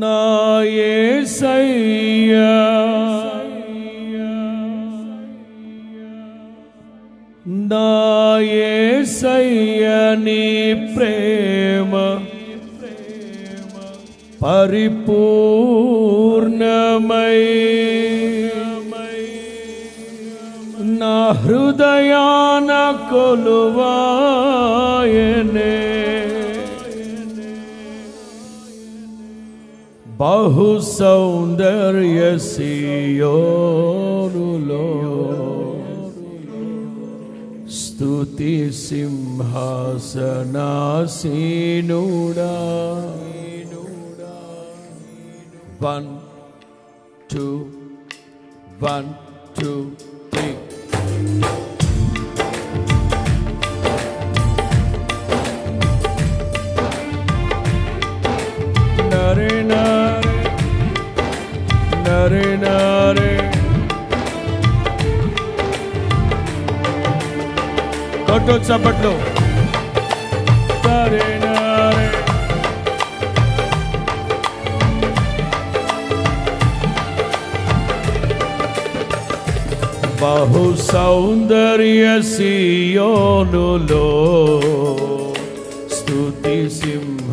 నా యేసయ్యా నా యేసయ్యా నీ ప్రేమ పరిపూర్ణమై. నా హృదయాన కొలువాయనే బహు సౌందర్య సియోనులో స్తుతి సింహాసనాసీనుడా వన్ టూ వన్ టూ నరే కొట్టు చప్పట్లు నరే నరే బహు సౌందర్య సియోనులో స్తుతి సింహాసనాసీనుడా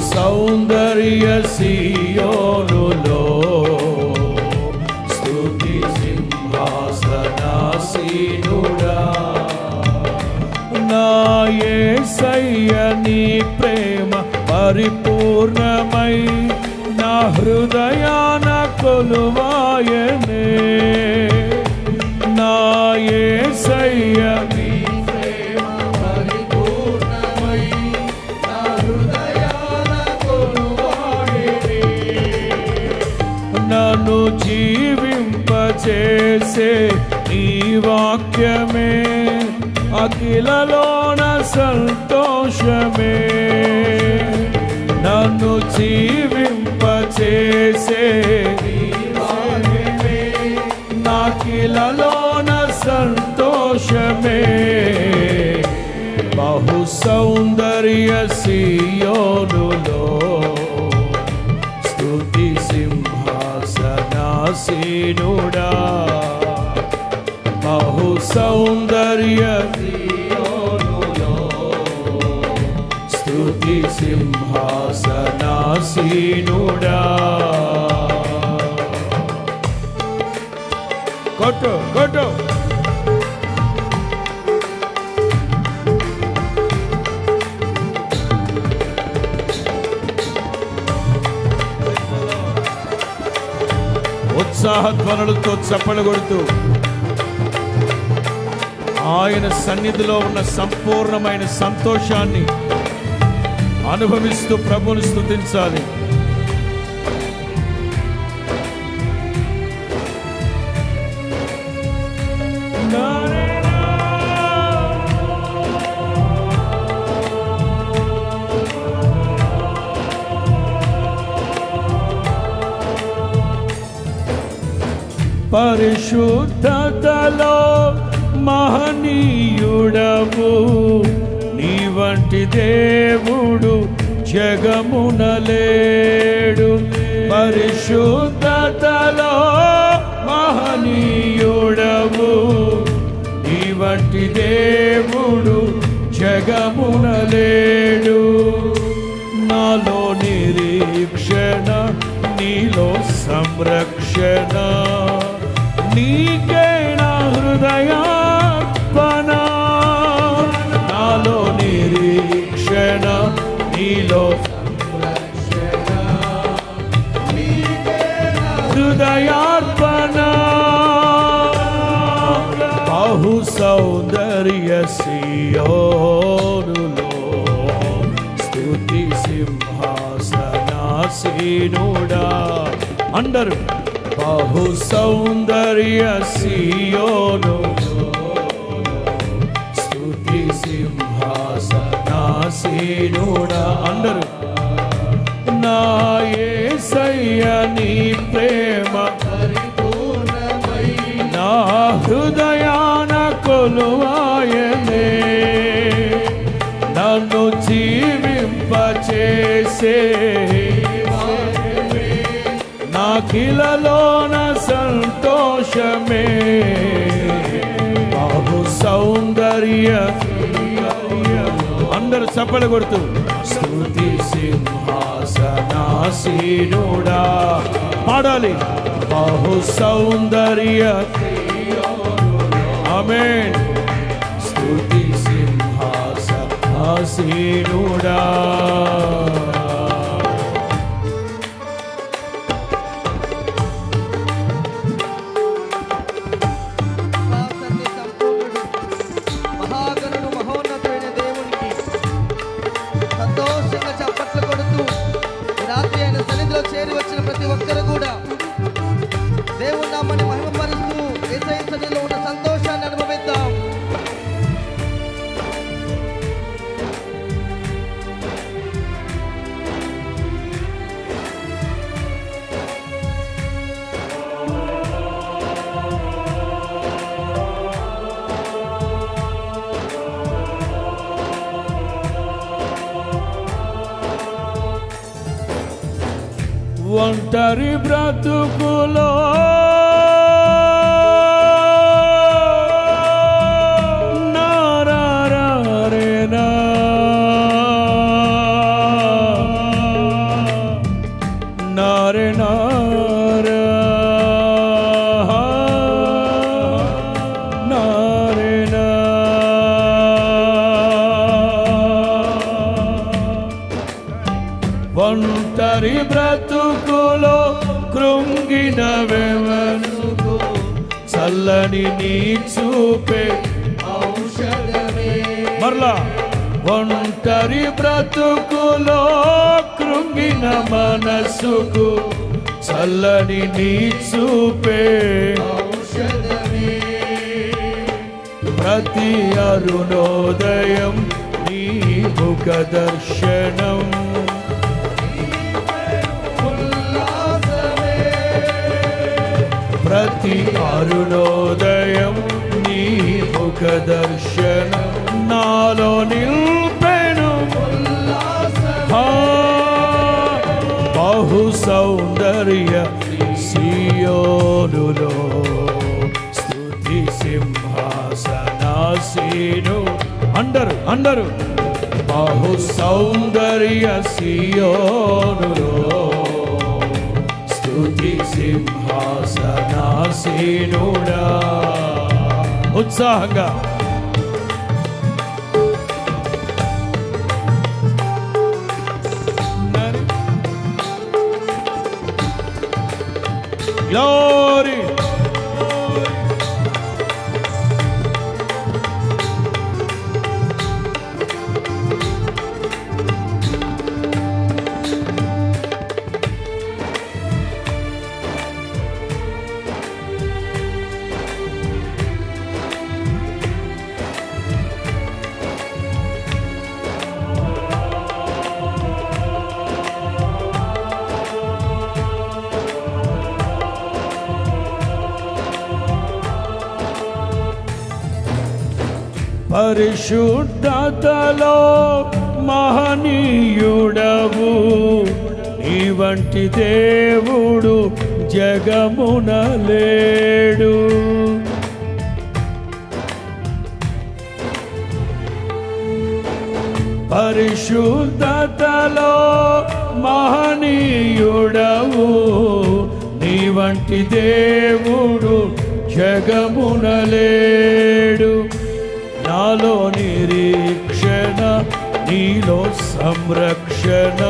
సౌందర్య సియోనులో. స్థుతి సింహాసనాసీనుడా. నాయే సయ్యని ప్రేమ పరిపూర్ణమై నా హృదయాన కొలువాయనే. చేసే నీ వాక్యమే అఖిలలోన సంతోషమే. నన్ను జీవింపచేసే నీ నాకిలలోన సంతోషమే. బహు సౌందర్య సియోనులో స్తుతి సింహాసనాసీనుడా. సౌందర్య స్తుతి సింహాసనాసీనుడా. కొట్టు కొట్టు. ఉత్సాహ ధ్వనులతో చప్పలు కొడుతూ ఆయన సన్నిధిలో ఉన్న సంపూర్ణమైన సంతోషాన్ని అనుభవిస్తూ ప్రభుని స్థుతించాలి పరిశుద్ధతలో మహనీయుడవు. నీ వంటి దేవుడు జగమునలేడు పరిశుద్ధతలో మహనీయుడవు. నీ వంటి దేవుడు జగమునలేడు నాలో నిరీక్షణ నీలో సంరక్షణ. హృదయార్పణ. బహు సౌందర్య సియోనులో స్థుతి సింహాసనాసీనుడా. అందరు బహు సౌందర్య సియోను స్థుతి సింహాసనాసీనుడా. అందరు నాయే యేసయ్య నీ ప్రేమ నా హృదయాన కొలువాయనే. నన్ను జీవింపచేసే నాకిలలోన సంతోషమే. బాబు సౌందర్య. అందరూ చప్పలు కొడుతూ. స్థుతి సింహాసనాసీనుడా. పాడాలి. బహు సౌందర్య ఆమేన్. స్థుతి సింహాసనాసీనుడా. ఒంటరి బ్రతుకులో నారారేనా. ఒంటరి బ్రతుకులో కృంగిన వెవనుకు. చల్లని నీ చూపే ఔషధమే. మరలా ఒంటరి బ్రతుకులో కృంగిన మనసుకు చల్లని నీ చూపే ఔషధమే. ప్రతి అరుణోదయం నీ ముఖ దర్శనం ప్రతి అరుణోదయం నీ ముఖ దర్శనం నాలో నిల్పెను. బహు సౌందర్య సియోనులో స్థుతి సింహాసనాసీను. అందరు అందరు. బహు సౌందర్య సియోనులో స్తుతి సింహాసనాసీనుడా ఉత్సాహంగా గ్లోరీ పరిశుద్ధతలో మహనీయుడవు. నీ వంటి దేవుడు జగమున లేడు. పరిశుద్ధతలో మహనీయుడవు. నీ వంటి దేవుడు జగమున లేడు. నాలో నిరీక్షణ నీలో సంరక్షణ.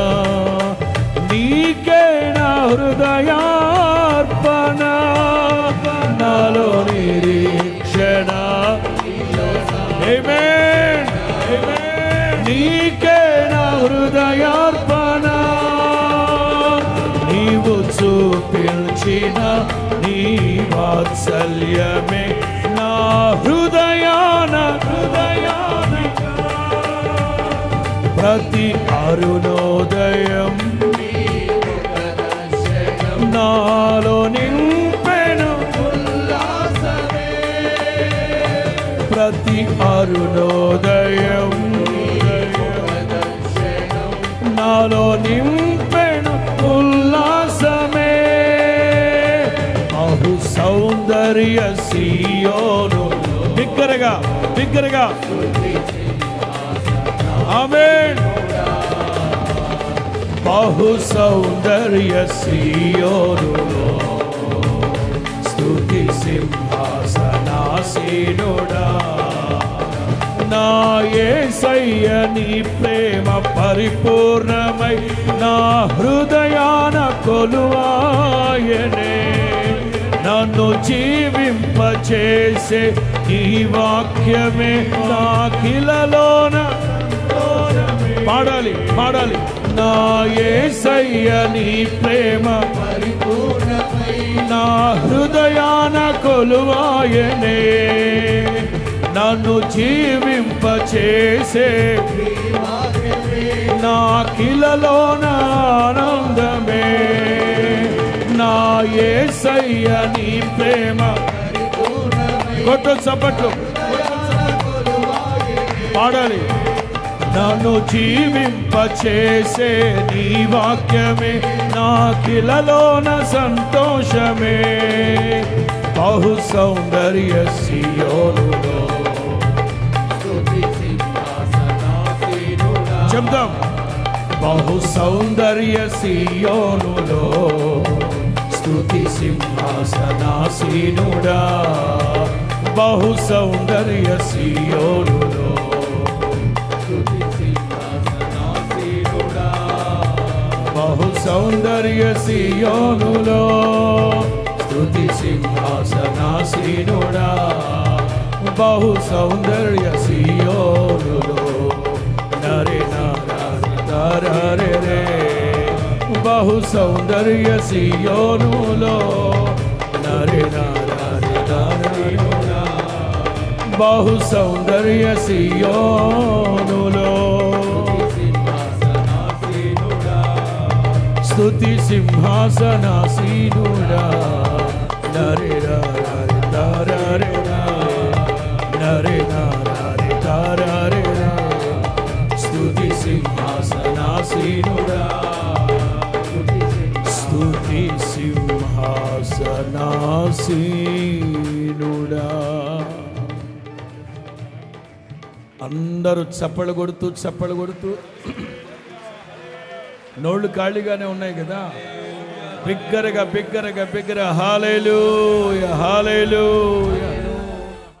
నీకే నా హృదయార్పణ. నాలో నిరీక్షణ Amen. నీకే నా హృదయార్పణ. నీవు చూపించిన నీ వాత్సల్యమే నా హృదయాన ప్రతి అరుణోదయం. నాలో నింపెను ప్రతి అరుణోదయం. నాలో నింపెను ఉల్లాసమే. బహు సౌందర్య సీయోను. బిగ్గరగా బిగ్గరగా. ఆమెన్. బహు సౌందర్య సీయోను స్తుతి సింహాసనాసీనుడా. నా యేసయ్య ప్రేమ పరిపూర్ణమై నా హృదయాన కొలువాయనే. నన్ను జీవింపచేసే ఈ వాక్యమే నా కిలలోన పాడాలి పాడాలి. నా యేసయ్య నీ ప్రేమ నా హృదయాన కొలువాయనే. నన్ను జీవింపచేసే నా కిలలోన ఆనందమే. నా యేసయ్య నీ ప్రేమ కొట్టు చప్పట్లు. పాడాలి. నన్ను జీవింపచేసే నీ వాక్యమే. నా కిలలోన సంతోషమే. బహు సౌందర్య సియోనులో. చెప్దాం. బహు సౌందర్య సియోనులో. స్థుతి సింహాసనాసీనుడా. బహు సౌందర్య సియోను సౌందర్య సియోనులో స్థుతి సింహాసనాసీనుడా. బహు సౌందర్య సియోనులో. నరే నారే రే బహు సౌందర్య సియోనులో. నరే నారే బహు సౌందర్య సియోనులో. స్తుతి సింహాసనాసీనుడా నరే నారే తారే నరే నారే తారే స్తుతి సింహాసనాసీనుడా స్తుతి సింహాసనాసీనుడా అందరూ చప్పలు కొడుతూ చప్పలు కొడుతూ. నోళ్ళు ఖాళీగానే ఉన్నాయి కదా. బిగ్గరగా బిగ్గరగా బిగ్గర హాలేలు హాలేలు